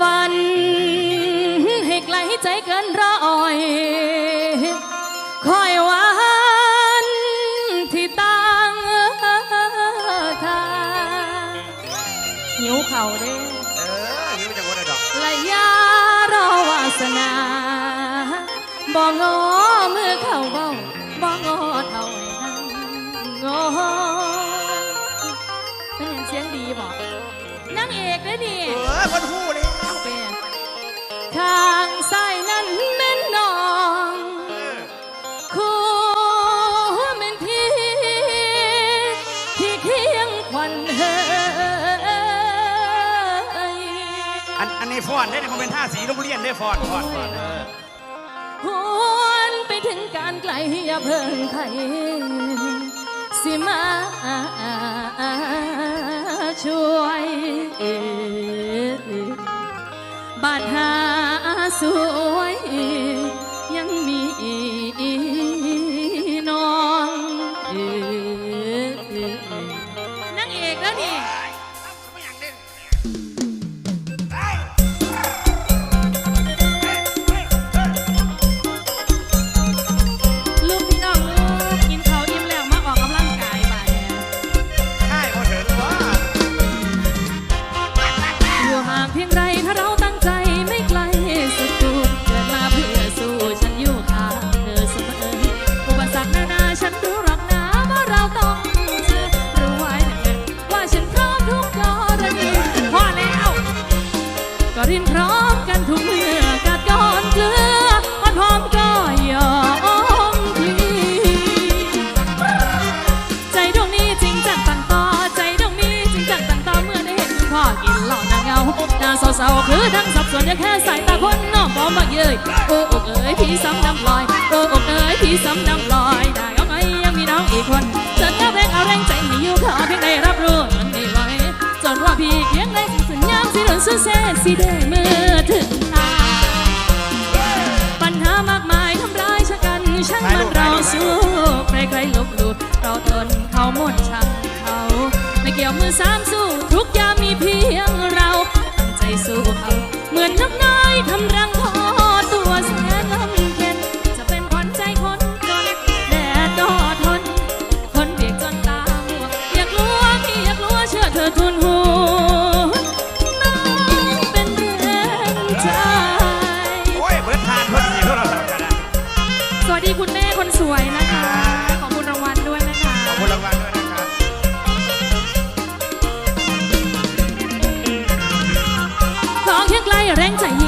ฝัน ให้ไกลใจเกินร้อยคอยวันที่ตั้งทางหิวเข่าเด้เออหิวจากวันดอกระยะรอวาสนา บ่งอเมือเข้าบ้ อันอันนี้ฟอนได้เนี่ยมันเป็นท่าสีโรงเรียนได้ฟอนฟอนฟอนไปถึงการไกลอย่าเพิ่งไทยสิมาช่วยบาดหาสู เศร้าคือทั้งสับสนยัแค่สายตาคนน้องบอมบักเย้ยโอ้อกเอ๋ยพี่ซ้ำน้ำลอยโอ้อกเอ๋ยพี่ซ้ำน้ำลอยได้ก็ไงยังมีน้องอีกคนเจนก็เพลงเอาแรงใจไม่อยู่ขอเพียงได้รับรู้มันได้ลอยจนว่าพี่เพียงได้สัญญาสิหล่นสุดแสนสีแดงมือถึงตาปัญหามากมายทำร้ายชะกันช่างมันเราสู้ใครๆลบหลู่เราทนเขาหมดชังเขาไม่เกี่ยวมือสามสู้ทุกยามมีพี่ เหมือนนกน้อยทำรังพอตัวแสนลำเยนจะเป็นคนใจคนจนแดดก็ทน คนเปียกจตาหัวอยากรู้ว่าพี่อยากรู้ว่าเชื่อเธอทุนหัวน้องเป็นใจ โอ้ยเบิดทานพอดีเท่านั้นะสวัสดีคุณแม่คนสวยนะคะ ขอบคุณรางวัลด้วยนะคะขอบคุณรางวัลด้วย แรงใจ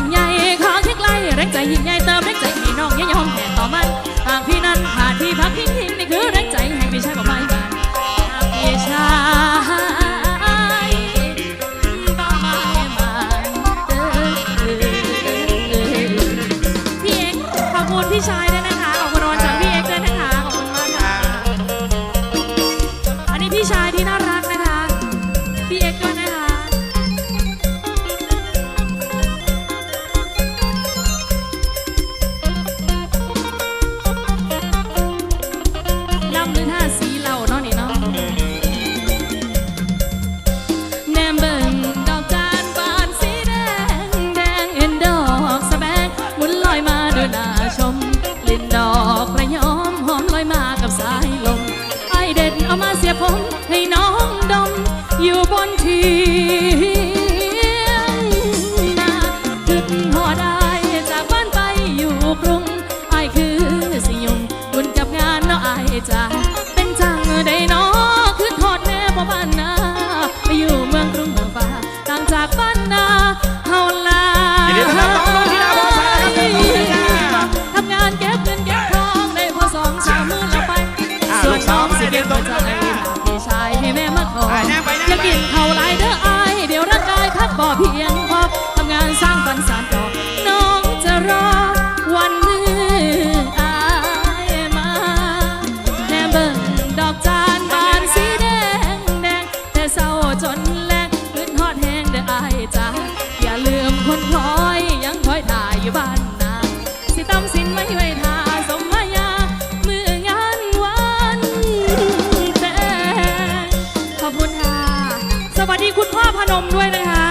พนมด้วยนะคะ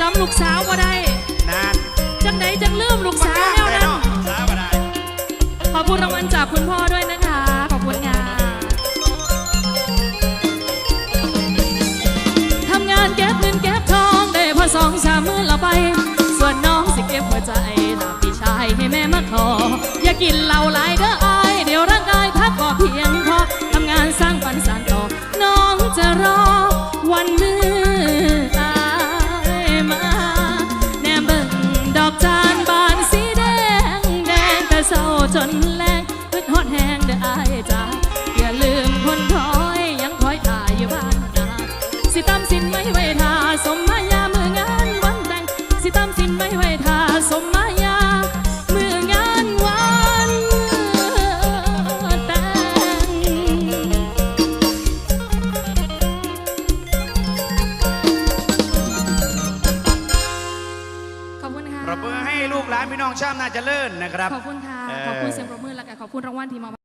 จำลูกสาวมาได้นานจังไหนจังเลื่อมลูกสาวแนวนั้นขอบคุณรางวัลจากคุณพ่อด้วยนะคะ ขอบคุณงานทำงานแก็บเงินแก็บทองได้พอสองสามมื่นละไป ส่วนน้องสิเก็บหัวใจลาพี่ชายให้แม่มาขอ อย่ากินเหล้าหลายเด้อ เศ นพี่น้องชาวนาเจริญนะครับ ขอบคุณค่ะเออขอบคุณเสียงปรบมือและก็ขอบคุณรางวัลที่มอบ